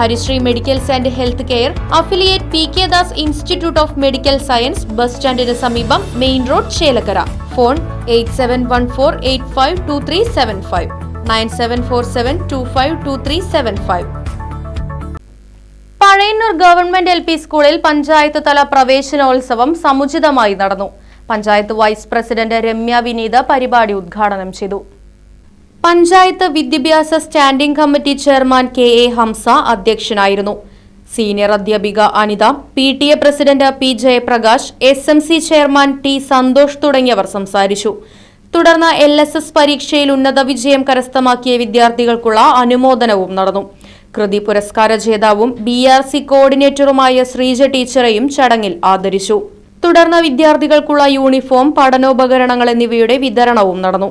Harisree medicals and health care affiliate P K Das institute of medical science bus സ്റ്റാൻഡിന് സമീപം main road Chelakkara. Phone eight seven one four eight five two three seven five. Nine seven four seven two five two three seven five. Pazhayannur government L P സ്കൂളിൽ പഞ്ചായത്ത് തല പ്രവേശനോത്സവം സമുചിതമായി നടന്നു. Panchayat vice president Ramya Vineeth പരിപാടി ഉദ്ഘാടനം ചെയ്തു. പഞ്ചായത്ത് വിദ്യാഭ്യാസ standing committee chairman K A Hamsa അധ്യക്ഷനായിരുന്നു. സീനിയർ അധ്യാപിക Anitha P T A president P Jayaprakash S M C chairman T Santhosh തുടങ്ങിയവർ സംസാരിച്ചു. തുടർന്ന് എൽ എസ് എസ് പരീക്ഷയിൽ ഉന്നത വിജയം കരസ്ഥമാക്കിയ വിദ്യാർത്ഥികൾക്കുള്ള അനുമോദനവും നടന്നു. കൃതി പുരസ്കാര ജേതാവും ബി ആർ സി കോർഡിനേറ്ററുമായ ശ്രീജ ടീച്ചറെയും ചടങ്ങിൽ ആദരിച്ചു. തുടർന്ന് വിദ്യാർത്ഥികൾക്കുള്ള യൂണിഫോം പഠനോപകരണങ്ങൾ എന്നിവയുടെ വിതരണവും നടന്നു.